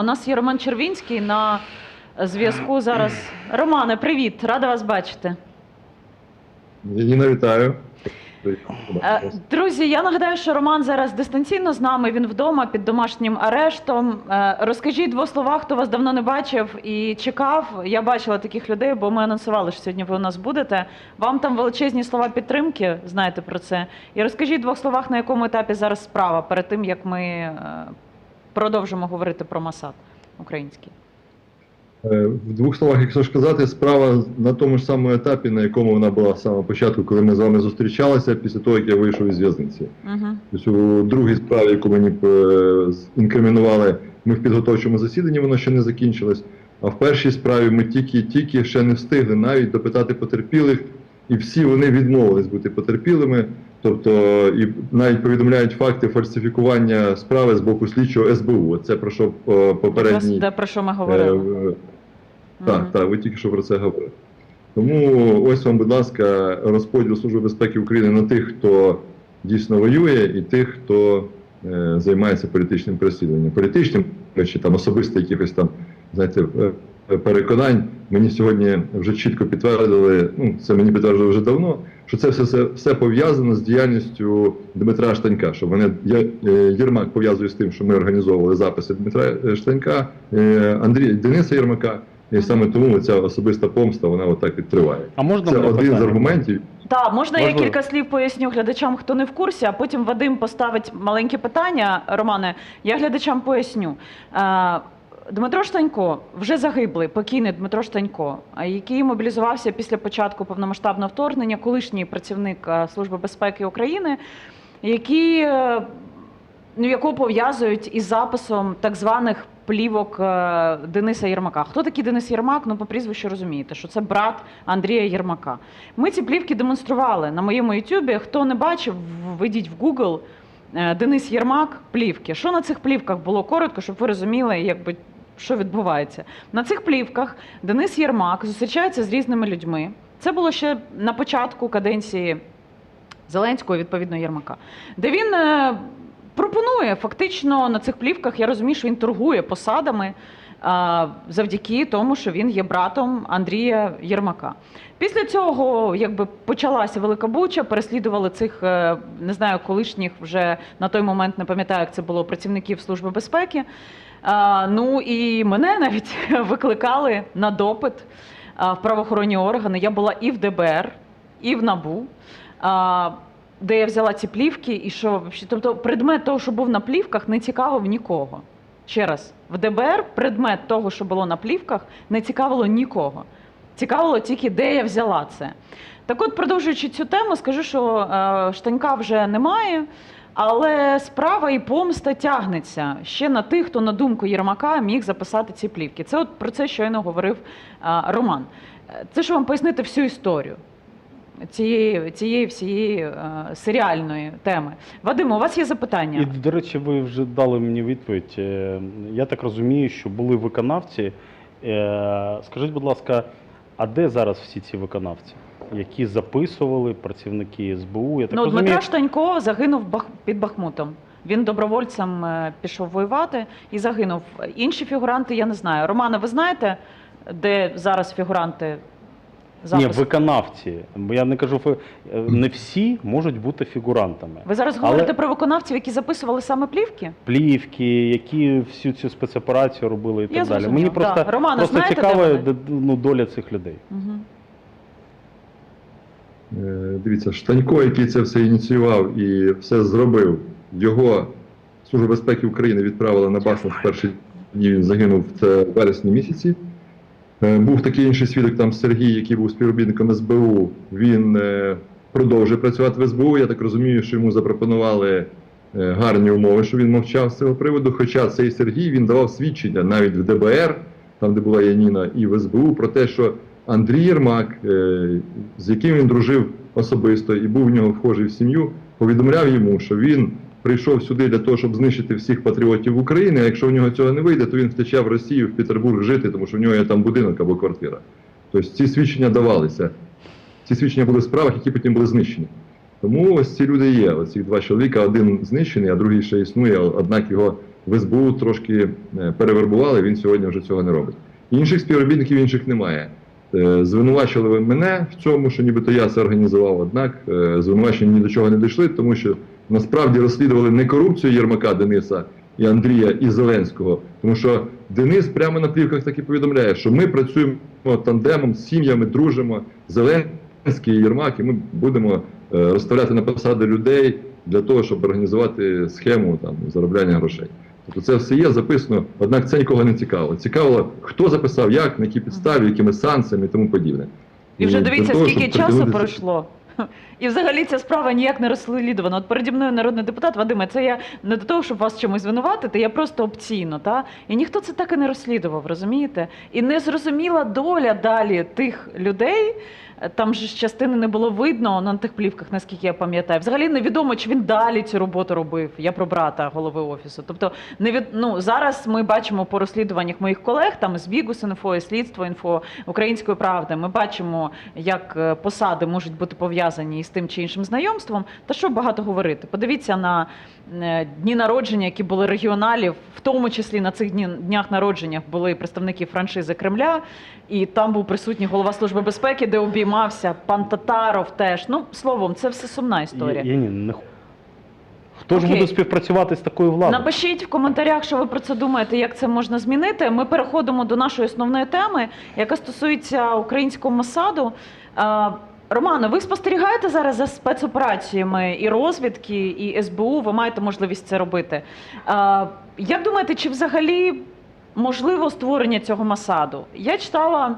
У нас є Роман Червінський на зв'язку зараз. Романе, привіт, рада вас бачити. Ніна, вітаю. Е, Друзі, я нагадаю, що Роман зараз дистанційно з нами. Він вдома під домашнім арештом. Е, Розкажіть двох словах, хто вас давно не бачив і чекав. Я бачила таких людей, бо ми анонсували, що сьогодні ви у нас будете. Вам там величезні слова підтримки, знаєте про це. І розкажіть в двох словах, на якому етапі зараз справа, перед тим як ми е, продовжимо говорити про Масад український. Е, В двох словах, якщо ж казати, справа на тому ж самому етапі, на якому вона була з самого початку, коли ми з вами зустрічалися, після того, як я вийшов із в'язниці. Угу. Тобто у другій справі, яку мені е, інкримінували, ми в підготовчому засіданні, воно ще не закінчилось. А в першій справі ми тільки-тільки ще не встигли навіть допитати потерпілих, і всі вони відмовились бути потерпілими. Тобто, і навіть повідомляють факти фальсифікування справи з боку слідчого СБУ. Це про що е, попередній про що ми Е, говорили. в- Так, Мгм. так, ви тільки що про це говорили. Тому ось вам, будь ласка, розподіл Служби безпеки України на тих, хто дійсно воює, і тих, хто е, займається політичним переслідуванням. Політичним, чи там особисто якихось там, знаєте, е, переконань. Мені сьогодні вже чітко підтвердили, ну це мені підтвердили вже давно, що це все, все, все пов'язано з діяльністю Дмитра Штанька. Що мене я, е, Єрмак пов'язує з тим, що ми організовували записи Дмитра е, Штанька, е, Андрія Дениса Єрмака. І саме тому ця особиста помста вона отак і триває. А можна Це один з аргументів. Так, можна я кілька слів поясню глядачам, хто не в курсі, а потім Вадим поставить маленьке питання. Романе, я глядачам поясню. Дмитро Штанько, вже загиблий, покійний Дмитро Штанько, який мобілізувався після початку повномасштабного вторгнення, колишній працівник е, Служби безпеки України, який, е, ну, якого пов'язують із записом так званих плівок е, Дениса Єрмака. Хто такий Денис Єрмак? Ну, по прізвищу розумієте, що це брат Андрія Єрмака. Ми ці плівки демонстрували на моєму Ютубі. Хто не бачив, вийдіть в Google. Денис Єрмак, плівки. Що на цих плівках було коротко, щоб ви розуміли, якби що відбувається. На цих плівках Денис Єрмак зустрічається з різними людьми. Це було ще на початку каденції Зеленського, відповідно, Єрмака, де він е, пропонує фактично на цих плівках. Я розумію, що він торгує посадами завдяки тому, що він є братом Андрія Єрмака. Після цього якби почалася велика буча, переслідували цих е, не знаю, колишніх вже на той момент не пам'ятаю, як це було працівників Служби безпеки. Ну і мене навіть викликали на допит в правоохоронні органи. Я була і в ДБР, і в НАБУ. Де я взяла ці плівки, і що тобто предмет того, що був на плівках, не цікавив нікого. Ще раз, в ДБР предмет того, що було на плівках, не цікавило нікого. Цікавило тільки, де я взяла це. Так от, продовжуючи цю тему, скажу, що е, штанька вже немає, але справа і помста тягнеться ще на тих, хто, на думку Єрмака, міг записати ці плівки. Це от про це щойно говорив е, Роман. Е, Це щоб вам пояснити всю історію цієї, цієї всієї е, серіальної теми. Вадимо, у вас є запитання? І, до речі, ви вже дали мені відповідь. Я так розумію, що були виконавці. Скажіть, будь ласка, а де зараз всі ці виконавці, які записували працівники СБУ? Я так ну, розумію, Дмитро Штанько загинув Бах... під Бахмутом. Він добровольцем е, пішов воювати і загинув. Інші фігуранти я не знаю. Романа, ви знаєте, де зараз фігуранти ні, виконавці. Бо я не кажу, е, не всі можуть бути фігурантами. Ви зараз Але- говорите про виконавців, які записували саме плівки? Плівки, які всю цю спецоперацію робили і так Я далі. Мені просто, да. Романе, просто знаєте, де цікава ну, доля цих людей. Угу. Е, Дивіться, Штанько, який це все ініціював і все зробив, його Служба безпеки України відправила на Бахмут в перші дні. Він загинув в вересні місяці. Е, Був такий інший свідок, там Сергій, який був співробітником СБУ. Він е, продовжує працювати в СБУ. Я так розумію, що йому запропонували е, гарні умови, що він мовчав з цього приводу. Хоча цей Сергій він давав свідчення навіть в ДБР, там де була Яніна, і в СБУ, про те, що Андрій Єрмак, е, з яким він дружив особисто і був в нього вхожий в сім'ю, повідомляв йому, що він прийшов сюди для того, щоб знищити всіх патріотів України. А якщо в нього цього не вийде, то він втече в Росію, в Петербург жити, тому що в нього є там будинок або квартира. Тобто ці свідчення давалися. Ці свідчення були в справах, які потім були знищені. Тому ось ці люди є. Оці два чоловіка, один знищений, а другий ще існує, однак його в СБУ трошки е, перевербували, він сьогодні вже цього не робить. Інших співробітників інших немає. Е, Звинувачили ви мене в цьому, що нібито я це організував, однак е, звинувачення ні до чого не дійшли, тому що насправді розслідували не корупцію Єрмака Дениса і Андрія і Зеленського, тому що Денис прямо на плівках так і повідомляє, що ми працюємо тандемом, з сім'ями, дружимо. Зеленський і Єрмак, і ми будемо е, розставляти на посади людей для того, щоб організувати схему там заробляння грошей. Тобто це все є записано, однак це нікого не цікаво. Цікаво, хто записав, як, на якій підставі, якими санкціями і тому подібне. І вже дивіться, того, скільки часу пройшло. І взагалі ця справа ніяк не розслідувана. От переді мною народний депутат Вадиме, це я не до того, щоб вас чимось звинуватити, я просто опційно, та? І ніхто це так і не розслідував, розумієте? І не зрозуміла доля далі тих людей. Там же ж частини не було видно на тих плівках, наскільки я пам'ятаю. Взагалі невідомо, чи він далі цю роботу робив. Я про брата голови офісу. Тобто, не від... ну, зараз ми бачимо по розслідуваннях моїх колег, там з Бігус інфо, і слідство інфо української правди. Ми бачимо, як е, посади можуть бути пов'язані із тим чи іншим знайомством. Та що багато говорити? Подивіться на е, дні народження, які були регіоналів, в тому числі на цих днях народження були представники франшизи Кремля, і там був присутній голова служби безпеки, де обіймався пан Татаров. Теж ну словом, це все сумна історія. Я, я ні, не Хто ж буде співпрацювати з такою владою? Напишіть в коментарях, що ви про це думаєте, як це можна змінити. Ми переходимо до нашої основної теми, яка стосується українського Мосаду. Е, Романо, ви спостерігаєте зараз за спецопераціями і розвідки, і СБУ. Ви маєте можливість це робити. Як думаєте, чи взагалі можливо створення цього Масаду? Я читала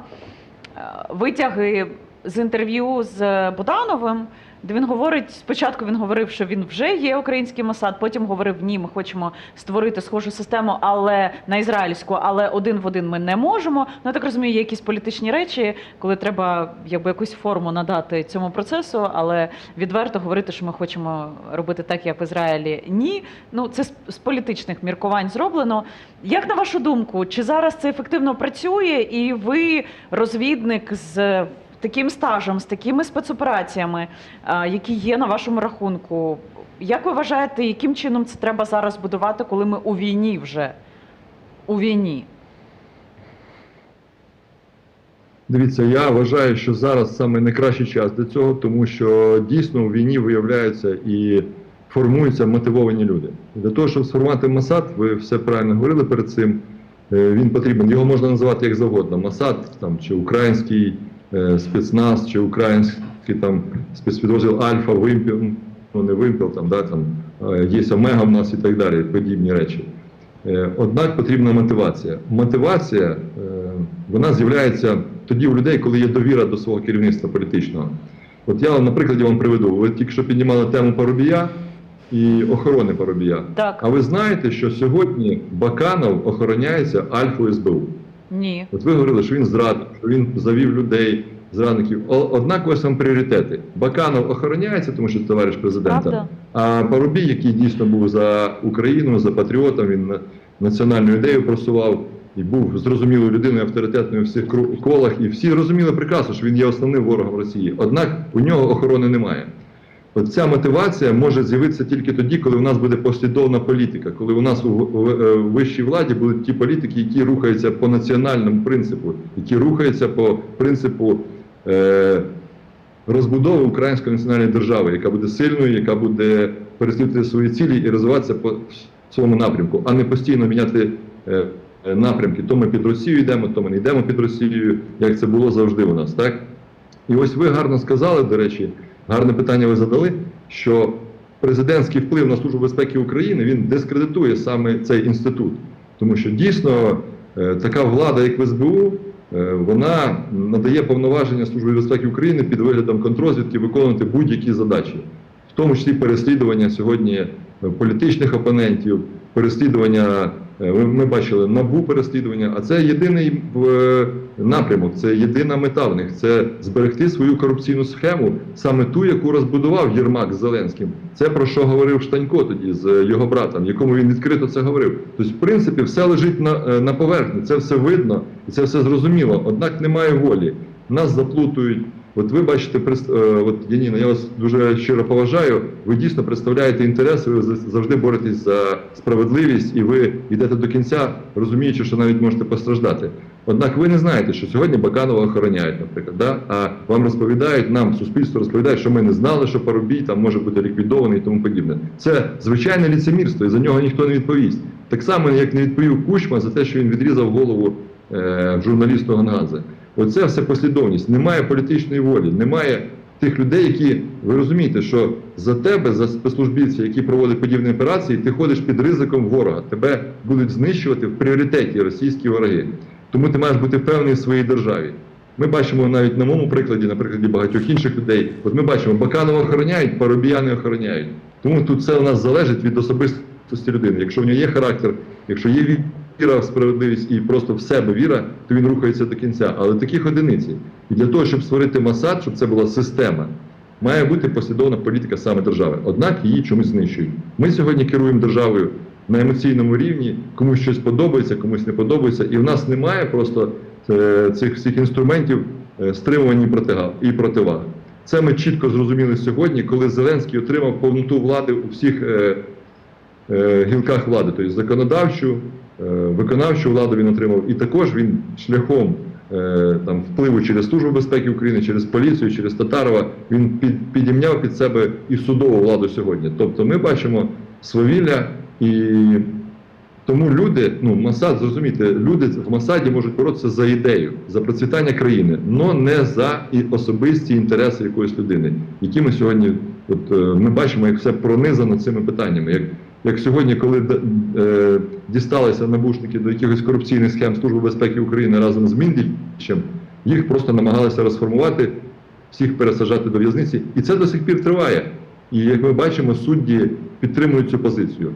витяги з інтерв'ю з Будановим, де він говорить, спочатку він говорив, що він вже є український Масад, потім говорив, ні, ми хочемо створити схожу систему, але на ізраїльську, але один в один ми не можемо. Ну, я так розумію, є якісь політичні речі, коли треба якби якусь форму надати цьому процесу, але відверто говорити, що ми хочемо робити так, як в Ізраїлі. Ні, ну це з політичних міркувань зроблено. Як на вашу думку, чи зараз це ефективно працює, і ви розвідник з таким стажем, з такими спецопераціями, які є на вашому рахунку? Як ви вважаєте, яким чином це треба зараз будувати, коли ми у війні вже? У війні? Дивіться, я вважаю, що зараз саме найкращий час для цього, тому що дійсно у війні виявляються і формуються мотивовані люди. Для того, щоб сформувати Масад, ви все правильно говорили перед цим. е, Він потрібен. Його можна називати як завгодно. Масад там чи український е, спецназ, чи український там спецпідрозділ Альфа, Вимпіл, ну не Вимпіл, там да там е, є Омега в нас і так далі, подібні речі. Е, Однак потрібна мотивація. Мотивація е, вона з'являється тоді у людей, коли є довіра до свого керівництва політичного. От я, наприклад, я вам приведу. Ви тільки що піднімали тему Парубія і охорони Парубія. Так. А ви знаєте, що сьогодні Баканов охороняється Альфою СБУ? Ні. От ви говорили, що він зрадник, що він завів людей, зрадників. О- Однак ось вам пріоритети. Баканов охороняється, тому що це товариш президента. Правда. А Парубій, який дійсно був за Україну, за патріотом, він на- національну ідею просував і був зрозумілою людиною, авторитетною в всіх колах, і всі розуміли прекрасно, що він є основним ворогом Росії. Однак у нього охорони немає. От ця мотивація може з'явитися тільки тоді, коли у нас буде послідовна політика, коли у нас у, е, вищій владі будуть ті політики, які рухаються по національному принципу, які рухаються по принципу е, розбудови української національної держави, яка буде сильною, яка буде переслідувати свої цілі і розвиватися по своєму напрямку, а не постійно міняти е, е, напрямки. То ми під Росію йдемо, то ми не йдемо під Росією, як це було завжди у нас, так? І ось ви гарно сказали, до речі, гарне питання ви задали, що президентський вплив на Службу безпеки України він дискредитує саме цей інститут. Тому що дійсно е, така влада, як в СБУ, е, вона надає повноваження Службі безпеки України під виглядом контрозвідки виконувати будь-які задачі, в тому числі переслідування сьогодні е, політичних опонентів, переслідування. Е, Ми, бачили набу переслідування, а це єдиний е, напрямок, це єдина мета в них це зберегти свою корупційну схему, саме ту, яку розбудував Єрмак з Зеленським. Це про що говорив Штанько тоді з його братом, якому він відкрито це говорив. Тобто, в принципі, все лежить на, е, на поверхні, це все видно і це все зрозуміло. Однак немає волі. Нас заплутують От ви бачите, е, от Яніна, я вас дуже щиро поважаю. Ви дійсно представляєте інтереси, ви завжди боретесь за справедливість, і ви йдете до кінця, розуміючи, що навіть можете постраждати. Однак ви не знаєте, що сьогодні Баканова охороняють, наприклад, да? а вам розповідають, нам суспільство розповідає, що ми не знали, що Парубій там може бути ліквідований і тому подібне. Це звичайне ліцемірство, і за нього ніхто не відповість. Так само, як не відповів Кучма за те, що він відрізав голову е, журналісту Гангазе. Оце все послідовність. Немає політичної волі, немає тих людей, які ви розумієте, що за тебе, за спецслужбівця, які проводять подібні операції, ти ходиш під ризиком ворога. Тебе будуть знищувати в пріоритеті російські вороги. Тому ти маєш бути впевнений в своїй державі. Ми бачимо навіть на моєму прикладі, на прикладі багатьох інших людей. От ми бачимо, Баканова охороняють, Парубіяни охороняють. Тому тут все у нас залежить від особистості людини. Якщо в нього є характер, якщо є віра в справедливість і просто в себе віра, то він рухається до кінця. Але таких одиниці. І для того, щоб створити Масад, щоб це була система, має бути послідовна політика саме держави. Однак її чомусь знищують. Ми сьогодні керуємо державою на емоційному рівні, комусь щось подобається, комусь не подобається, і в нас немає просто е, цих всіх інструментів е, стримувань і протигав- і противаг. Це ми чітко зрозуміли сьогодні, коли Зеленський отримав повноту влади у всіх е, е, гілках влади, тобто законодавчу, виконавчу владу він отримав, і також він шляхом е, там, впливу через Службу безпеки України, через поліцію, через Татарова, він під, підімняв під себе і судову владу сьогодні. Тобто ми бачимо свавілля і тому люди, ну Масад, зрозумійте, люди в Масаді можуть боротися за ідею, за процвітання країни, але не за і особисті інтереси якоїсь людини, які ми сьогодні, от е, ми бачимо, як все пронизано цими питаннями. Як, як сьогодні, коли е, дісталися набушники до якихось корупційних схем Служби безпеки України разом з Міндічем, їх просто намагалися розформувати, всіх пересаджати до в'язниці, і це до сих пір триває. І як ми бачимо, судді підтримують цю позицію.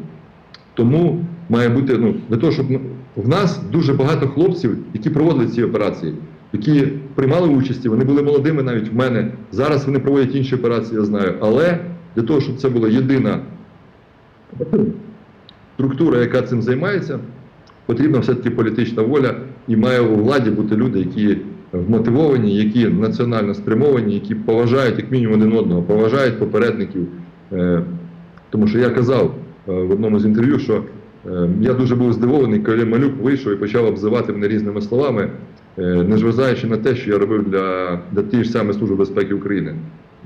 Тому має бути ну для того, щоб ну, в нас дуже багато хлопців, які проводили ці операції, які приймали участь, вони були молодими навіть в мене. Зараз вони проводять інші операції, я знаю. Але для того, щоб це була єдина структура, яка цим займається, потрібна все-таки політична воля, і має у владі бути люди, які вмотивовані, які національно спрямовані, які поважають як мінімум один одного, поважають попередників. Е, Тому що я казав е, в одному з інтерв'ю, що е, я дуже був здивований, коли Малюк вийшов і почав обзивати мене різними словами, не зважаючи на те, що я робив для, для тієї ж самої Служби безпеки України.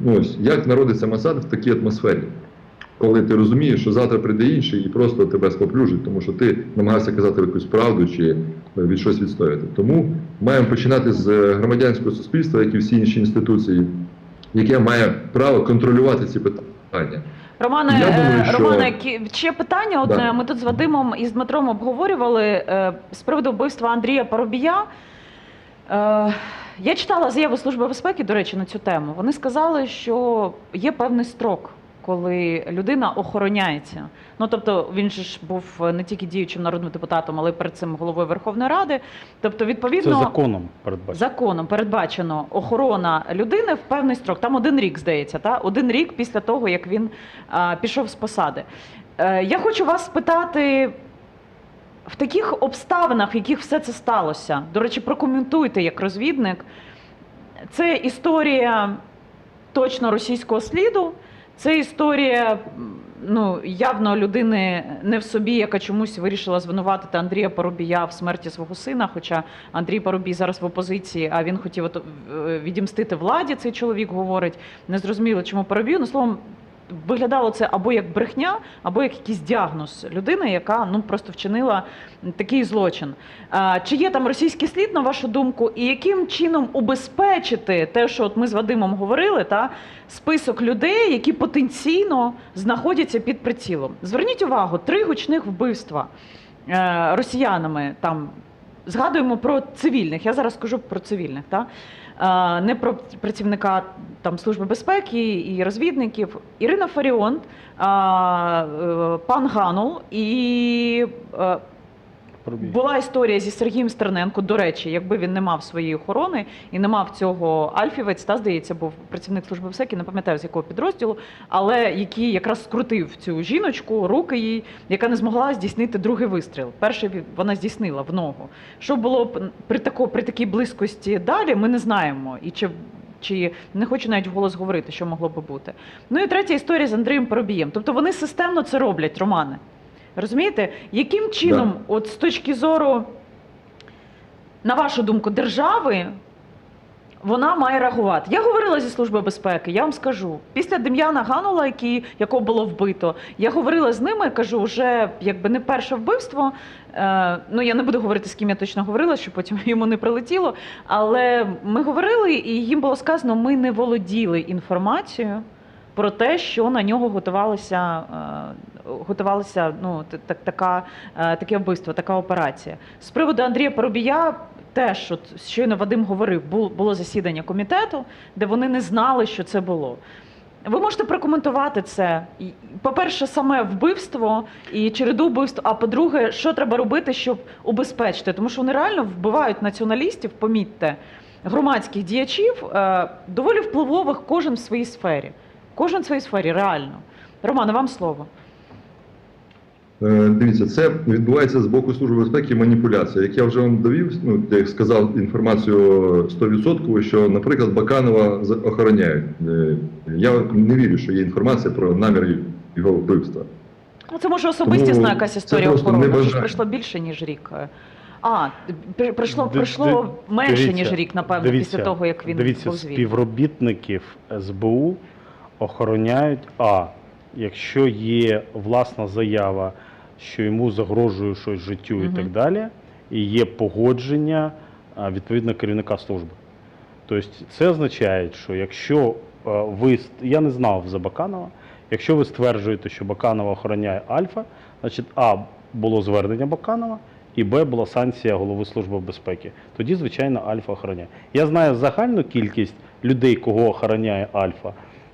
Ну ось як народиться Масад в такій атмосфері, коли ти розумієш, що завтра прийде інший і просто тебе споплюжить, тому що ти намагався казати якусь правду чи е, від щось відстояти. Тому маємо починати з е, громадянського суспільства, як і всі інші інституції, яке має право контролювати ці питання. Романе, думаю, е, що- Романе, ще питання одне. Да. Ми тут з Вадимом і з Дмитром обговорювали з приводу вбивства Андрія Парубія. Я читала заяву Служби безпеки, до речі, на цю тему. Вони сказали, що є певний строк, коли людина охороняється. Ну тобто він же ж був не тільки діючим народним депутатом, але й перед цим головою Верховної Ради. Тобто, Це відповідно, законом передбачено. Законом передбачено охорона людини в певний строк. Там один рік, здається, та один рік після того, як він а, пішов з посади. Е, я хочу вас спитати. В таких обставинах, в яких все це сталося, до речі, прокоментуйте як розвідник. Це історія точно російського сліду, це історія ну, явно людини не в собі, яка чомусь вирішила звинуватити Андрія Парубія в смерті свого сина. Хоча Андрій Парубій зараз в опозиції, а він хотів е, відімстити владі. Цей чоловік говорить. Не зрозуміло, чому Поробію. Ну словом, виглядало це або як брехня, або як якийсь діагноз людини, яка ну просто вчинила такий злочин. Чи є там російський слід, на вашу думку, і яким чином убезпечити те, що от ми з Вадимом говорили, та список людей, які потенційно знаходяться під прицілом? Зверніть увагу, три гучних вбивства е, росіянами там. Згадуємо про цивільних. Я зараз скажу про цивільних, та? Не про працівника там служби безпеки і розвідників. Ірина Фаріон, е, пан Ганул і е. Була історія зі Сергієм Стерненко. До речі, якби він не мав своєї охорони і не мав цього Альфівець, та здається, був працівник служби безпеки, не пам'ятаю з якого підрозділу, але який якраз скрутив цю жіночку, руки їй, яка не змогла здійснити другий вистріл. Перший вона здійснила в ногу. Що було б при тако, при такій близькості далі, ми не знаємо. І чи чи не хочу навіть вголос говорити, що могло би бути. Ну і третя історія з Андрієм Поробієм. Тобто вони системно це роблять, Романе. Розумієте, яким чином, от з точки зору, на вашу думку, держави, вона має реагувати. Я говорила зі служби безпеки, я вам скажу. Після Дем'яна Ганула, який, якого було вбито, я говорила з ними, кажу, вже якби не перше вбивство. Е, ну я не буду говорити, з ким я точно говорила, щоб потім йому не прилетіло. Але ми говорили, і їм було сказано, ми не володіли інформацією про те, що на нього готувалося, е, готувалося ну, так, така, е, таке вбивство, така операція. З приводу Андрія Поробія, теж от щойно Вадим говорив, бу- було засідання комітету, де вони не знали, що це було. Ви можете прокоментувати це. По-перше, саме вбивство і череду вбивств. А по-друге, що треба робити, щоб убезпечити? Тому що вони реально вбивають націоналістів, помітьте, громадських діячів, е, доволі впливових, кожен в своїй сфері. Кожен в своїй сфері, реально. Романе, вам слово. Е, Дивіться, це відбувається з боку Служби безпеки маніпуляція. Як я вже вам довів, ну як сказав інформацію 100%, що, наприклад, Баканова охороняють. Е, Я не вірю, що є інформація про намір його вбивства. Ну, це може особистісна Тому якась історія охорони. Небажання. пройшло більше, ніж рік. А, пройшло, пройшло менше, дивіться, ніж рік, напевно, дивіться, після того, як він дивіться, був звільнений. співробітників СБУ охороняють А. Якщо є власна заява, що йому загрожує щось життю і так далі, і є погодження а, відповідно керівника служби. Тобто це означає, що якщо е, ви я не знав за Баканова, якщо ви стверджуєте, що Баканова охороняє Альфа, значить А було звернення Баканова, і Б була санкція голови служби безпеки. Тоді, звичайно, Альфа охороняє. Я знаю загальну кількість людей, кого охороняє Альфа,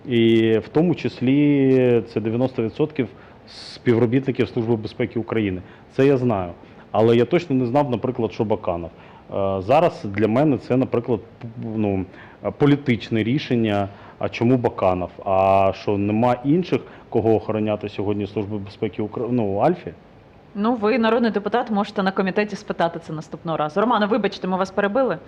і в тому числі це 90% співробітників Служби безпеки України. Це я знаю. Але я точно не знав, наприклад, що Баканов. Е, Зараз для мене це, наприклад, ну, політичне рішення. А чому Баканов? А що нема інших, кого охороняти сьогодні Служби безпеки України? Ну, Альфі? Ну, ви, народний депутат, можете на комітеті спитати це наступного разу. Романе, вибачте, ми вас перебили.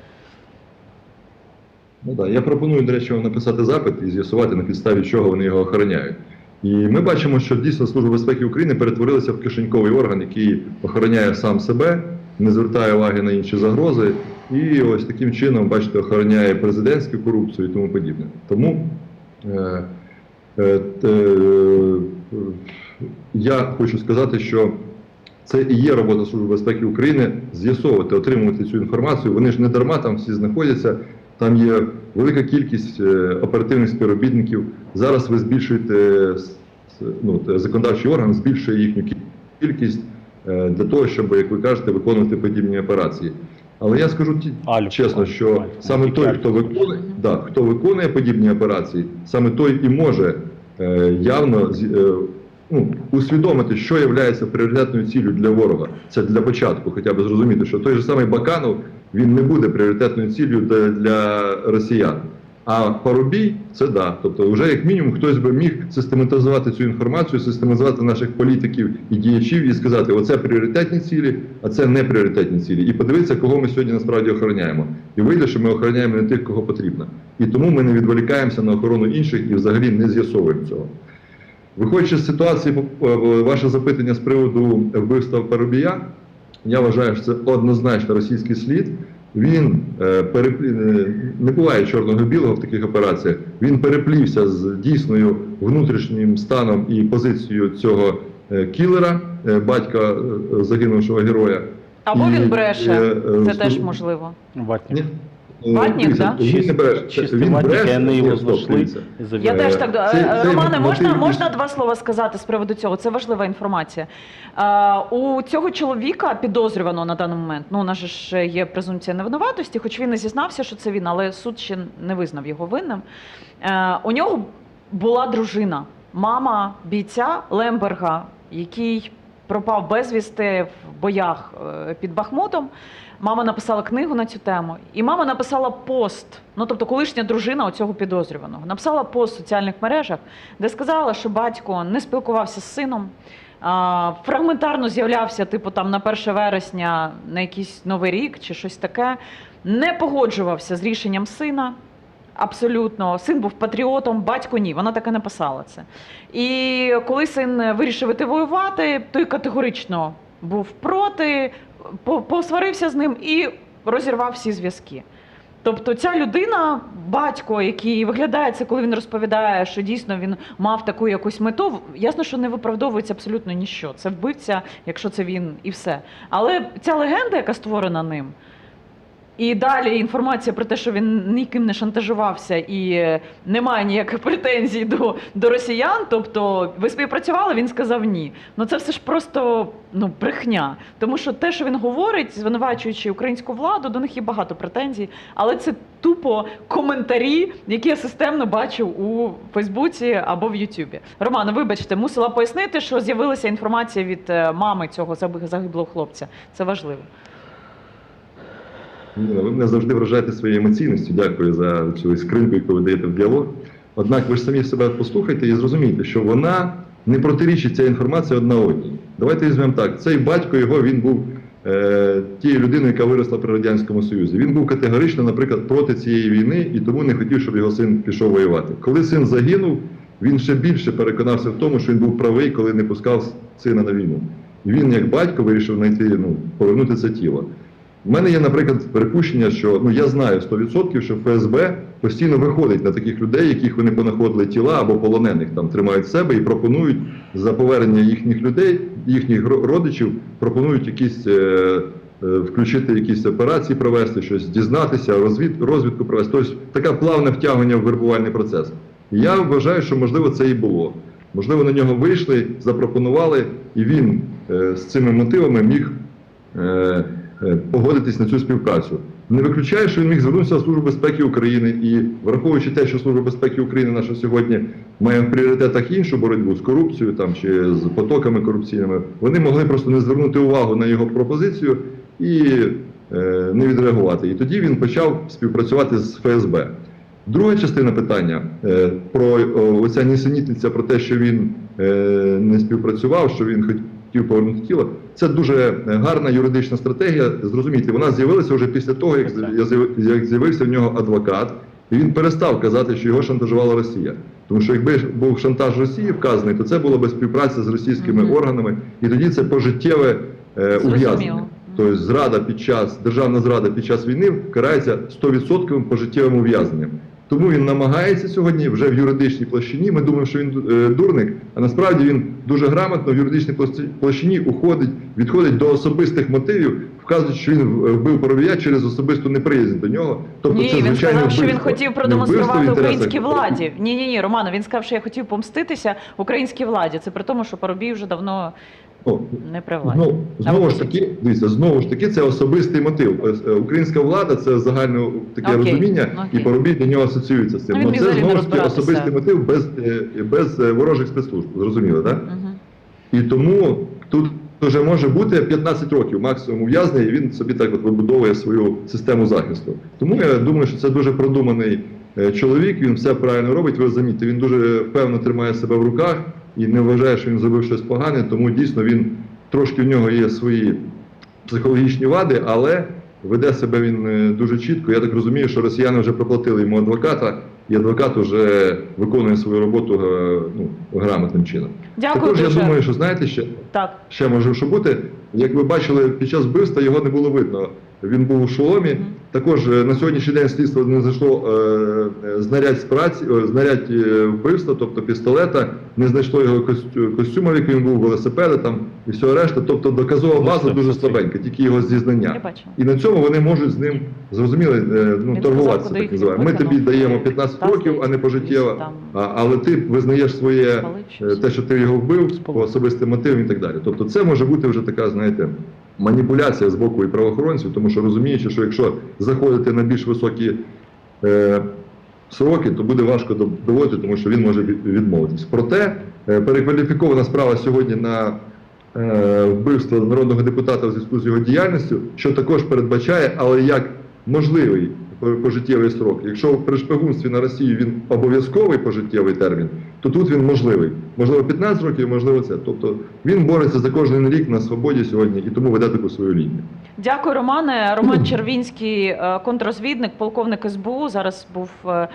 Ну да, я пропоную, до речі, написати запит і з'ясувати на підставі чого вони його охороняють. І ми бачимо, що дійсно Служба безпеки України перетворилася в кишеньковий орган, який охороняє сам себе, не звертає уваги на інші загрози, і ось таким чином, бачите, охороняє президентську корупцію і тому подібне. Тому е, е, е, я хочу сказати, що це і є робота Служби безпеки України з'ясовувати, отримувати цю інформацію. Вони ж не дарма там всі знаходяться. Там є велика кількість е, оперативних співробітників. Зараз ви збільшуєте ну, законодавчий орган, збільшує їхню кількість е, для того, щоб, як ви кажете, виконувати подібні операції. Але я скажу ті- Альфа. чесно, що Альфа. саме Тільки той, хто виконує, да, хто виконує подібні операції, саме той і може е, явно ну, усвідомити, що є пріоритетною ціллю для ворога. Це для початку, хоча б зрозуміти, що той же самий Баканов він не буде пріоритетною ціллю для, для росіян. А Парубій це да. Тобто, вже як мінімум хтось би міг систематизувати цю інформацію, систематизувати наших політиків і діячів і сказати, оце пріоритетні цілі, а це не пріоритетні цілі. І подивитися, кого ми сьогодні насправді охороняємо. І вийде, що ми охороняємо не тих, кого потрібно. І тому ми не відволікаємося на охорону інших і взагалі не з'ясовуємо цього. Виходячи з ситуації, по- е, ваше запитання з приводу вбивства Парубія, я вважаю, що це однозначно російський слід. Він е, е, не буває чорного білого в таких операціях. Він переплівся з дійсною внутрішнім станом і позицією цього кілера, батька загинувшого героя. Або він бреше. Це теж можливо. Ватник. Е, Ватник, дивіться, да? Він бреше. Він і бреше. вони його знайшли Я теж так Цей- Е, Романе, можна, можна два слова сказати з приводу цього? Це важлива інформація. Е, у цього чоловіка підозрюваного на даний момент. Ну, у нас же ж є презумпція невинуватості, хоч він не зізнався, що це він, але суд ще не визнав його винним. У нього була дружина, мама бійця Лемберга, який пропав безвісти в боях е, під Бахмутом. Мама написала книгу на цю тему, і мама написала пост. Ну тобто, колишня дружина оцього підозрюваного написала пост в соціальних мережах, де сказала, що батько не спілкувався з сином. Фрагментарно з'являвся, типу, там на 1 вересня на якийсь новий рік чи щось таке, не погоджувався з рішенням сина. Абсолютно, син був патріотом, батько ні. Вона так і написала це. І коли син вирішив іти воювати, той категорично був проти, по- посварився з ним і розірвав всі зв'язки. Тобто ця людина, батько, який виглядає це, коли він розповідає, що дійсно він мав таку якусь мету, ясно, що не виправдовується абсолютно ніщо. Це вбивця, якщо це він, і все. Але ця легенда, яка створена ним, і далі інформація про те, що він ніким не шантажувався і немає ніяких претензій до, до росіян. Тобто, ви співпрацювали, він сказав ні. Ну це все ж просто ну, брехня. Тому що те, що він говорить, звинувачуючи українську владу, до них є багато претензій, але це тупо коментарі, які я системно бачу у Фейсбуці або в Ютубі. Романе, вибачте, мусила пояснити, що з'явилася інформація від е, мами цього загиблого хлопця. Це важливо. Ви мене завжди вражаєте своєю емоційністю. Дякую за цю скринку, яку ви даєте в діалог. Однак ви ж самі себе послухайте і зрозумієте, що вона не протирічить ця інформація одна одній. Давайте візьмемо так: цей батько його він був е, тією людиною, яка виросла при радянському Союзі. Він був категорично, наприклад, проти цієї війни і тому не хотів, щоб його син пішов воювати. Коли син загинув, він ще більше переконався в тому, що він був правий, коли не пускав сина на війну. Він, як батько, вирішив знайти ну, повернути це тіло. У мене є, наприклад, припущення, що ну я знаю 100%, що ФСБ постійно виходить на таких людей, яких вони понаходили тіла або полонених там тримають себе і пропонують за повернення їхніх людей, їхніх родичів, пропонують якісь е, е, включити якісь операції, провести щось, дізнатися, розвід, розвідку провести. Тобто таке плавне втягнення в вербувальний процес. Я вважаю, що можливо це і було. Можливо, на нього вийшли, запропонували, і він е, з цими мотивами міг. Е, погодитись на цю співпрацю. Не виключаю, що він міг звернутися в Службу безпеки України і враховуючи те, що Служба безпеки України наша сьогодні має в пріоритетах іншу боротьбу з корупцією там чи з потоками корупційними, вони могли просто не звернути увагу на його пропозицію і е, не відреагувати. І тоді він почав співпрацювати з ФСБ. Друга частина питання е, про оця нісенітниця про те, що він е, не співпрацював, що він хотів повернути тіло. Це дуже гарна юридична стратегія. Зрозумійте, вона з'явилася вже після того, як, з'явився в нього адвокат, і він перестав казати, що його шантажувала Росія. Тому що якби був шантаж Росії вказаний, то це було би співпраця з російськими Мгм. органами, і тоді це пожиттєве е, ув'язнення. Тобто зрада під час державна зрада під час війни карається 100% пожиттєвим ув'язненням. Тому він намагається сьогодні вже в юридичній площині. Ми думаємо, що він е, дурник, а насправді він дуже грамотно в юридичній площині уходить, відходить до особистих мотивів, вказуючи, що він вбив Парубія через особисту неприязнь до нього. Тобто Ні, це він звичайне сказав, що він хотів вбивство продемонструвати українській владі. Ні, ні, ні, Романо, він сказав, що я хотів помститися українській владі. Це при тому, що Парубій вже давно О, не. Ну, знову ж таки, дивіться, знову ж таки, це особистий мотив. Е, Українська влада це загальне таке Окей, розуміння, окей. і Парубій для нього асоціюється з цим. Ну, Ну, це знову ж таки особистий мотив без, е, без е, ворожих спецслужб. Зрозуміло, так? Угу. І тому тут вже може бути 15 років максимум ув'язнення, і він собі так от вибудовує свою систему захисту. Тому я думаю, що це дуже продуманий е, чоловік, він все правильно робить. Ви розумієте, він дуже впевнено тримає себе в руках і не вважає, що він зробив щось погане, тому дійсно він трошки в нього є свої психологічні вади, але веде себе він е, дуже чітко. Я так розумію, що росіяни вже проплатили йому адвоката, і адвокат вже виконує свою роботу е, ну, грамотним чином. Дякую Також дуже. я думаю, що знаєте ще. Так. Ще може що бути. Як ви бачили, під час вбивства його не було видно. Він був у шоломі. Також е, на сьогоднішній день слідство не знайшло е, е, знарядь з праці, е, знарядь е, вбивства, тобто пістолета, не знайшло його костю- костюма, в який він був, велосипеда там і всього решта. Тобто доказова база дуже слабенька, тільки його зізнання. І на цьому вони можуть з ним зрозуміли е, ну, торгуватися, так називаємо. Ми тобі даємо 15 років, а не пожиттєво. але ти визнаєш своє е, те, що ти його вбив по особистим мотивам і так далі. Тобто це може бути вже така, знаєте, маніпуляція з боку і правоохоронців, тому що розуміючи, що якщо заходити на більш високі е, сроки, то буде важко дов- доводити, тому що він може відмовитись. Проте е, перекваліфікована справа сьогодні на е, вбивство народного депутата в зв'язку з його діяльністю, що також передбачає, але як можливий пожиттєвий срок. Якщо при шпигунстві на Росію він обов'язковий пожиттєвий термін, то тут він можливий. Можливо, 15 років, можливо, це. Тобто він бореться за кожен рік на свободі сьогодні і тому веде таку свою лінію. Дякую, Романе. Роман Червінський, контрозвідник, полковник СБУ. Зараз був е, на